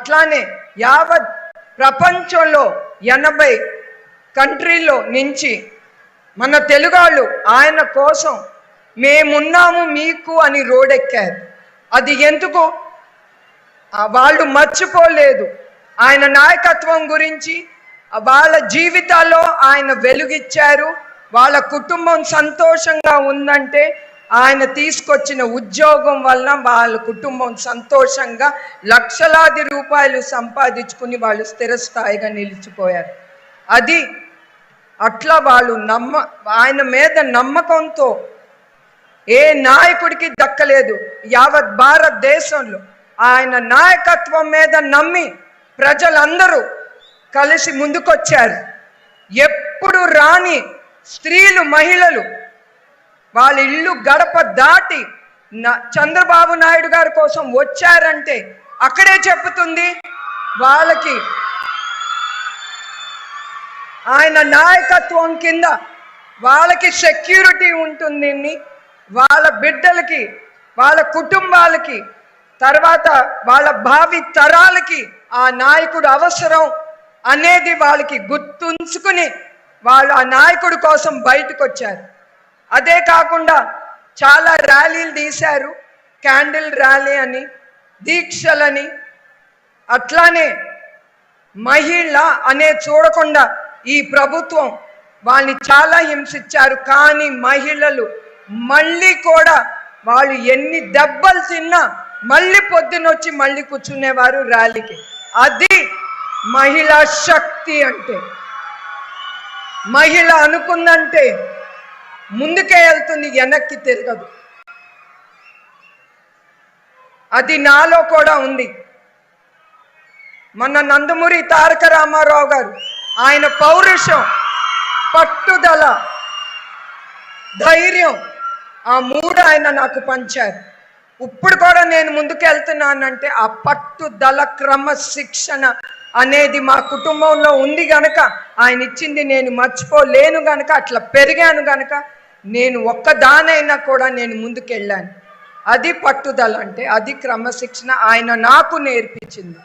అట్లానే యావత్ ప్రపంచంలో ఎనభై కంట్రీలో నుంచి మన తెలుగాళ్ళు ఆయన కోసం మేమున్నాము మీకు అని రోడెక్కారు. అది ఎందుకు? వాళ్ళు మర్చిపోలేదు. ఆయన నాయకత్వం గురించి వాళ్ళ జీవితాల్లో ఆయన వెలుగిచ్చారు. వాళ్ళ కుటుంబం సంతోషంగా ఉందంటే ఆయన తీసుకొచ్చిన ఉద్యోగం వలన వాళ్ళ కుటుంబం సంతోషంగా లక్షలాది రూపాయలు సంపాదించుకుని వాళ్ళు స్థిరస్థాయిగా నిలిచిపోయారు. అది అట్లా వాళ్ళు నమ్మ ఆయన మీద నమ్మకంతో ఏ నాయకుడికి దక్కలేదు. యావత్ భారతదేశంలో ఆయన నాయకత్వం మీద నమ్మి ప్రజలందరూ కలిసి ముందుకొచ్చారు. ఎప్పుడు రాని స్త్రీలు మహిళలు వాళ్ళ ఇల్లు గడప దాటి న- చంద్రబాబు నాయుడు గారి కోసం వచ్చారంటే అక్కడే చెప్తుంది వాళ్ళకి ఆయన నాయకత్వం కింద వాళ్ళకి సెక్యూరిటీ ఉంటుంది వాళ్ళ బిడ్డలకి వాళ్ళ కుటుంబాలకి తర్వాత వాళ్ళ భావి తరాలకి ఆ నాయకుడు అవసరం అనేది వాళ్ళకి గుర్తుంచుకుని వాళ్ళు ఆ నాయకుడి కోసం బయటకు వచ్చారు అదే కాకుండా చాలా ర్యాలీలు తీశారు. క్యాండిల్ ర్యాలీ అని దీక్షలని అట్లానే మహిళ అనే చూడకుండా ఈ ప్రభుత్వం వాళ్ళని చాలా హింసించారు. కానీ మహిళలు మళ్ళీ కూడా వాళ్ళు ఎన్ని దెబ్బలు తిన్నా మళ్ళీ పొద్దునొచ్చి మళ్ళీ కూర్చునేవారు ర్యాలీకి. అది మహిళా శక్తి అంటే. మహిళ అనుకుందంటే ముందుకే వెళ్తుంది వెనక్కి తిరగదు. అది నాలో కూడా ఉంది. మన నందమూరి తారక రామారావు గారు ఆయన పౌరుషం పట్టుదల ధైర్యం ఆ మూడు ఆయన నాకు పంచారు. ఇప్పుడు కూడా నేను ముందుకు వెళ్తున్నానంటే ఆ పట్టుదల క్రమశిక్షణ అనేది మా కుటుంబంలో ఉంది గనక ఆయన ఇచ్చింది నేను మర్చిపోలేను గనక అట్లా పెరిగాను గనక నేను ఒక్కదానైనా కూడా నేను ముందుకెళ్ళాను. అది పట్టుదల అంటే అది క్రమశిక్షణ ఆయన నాకు నేర్పించింది.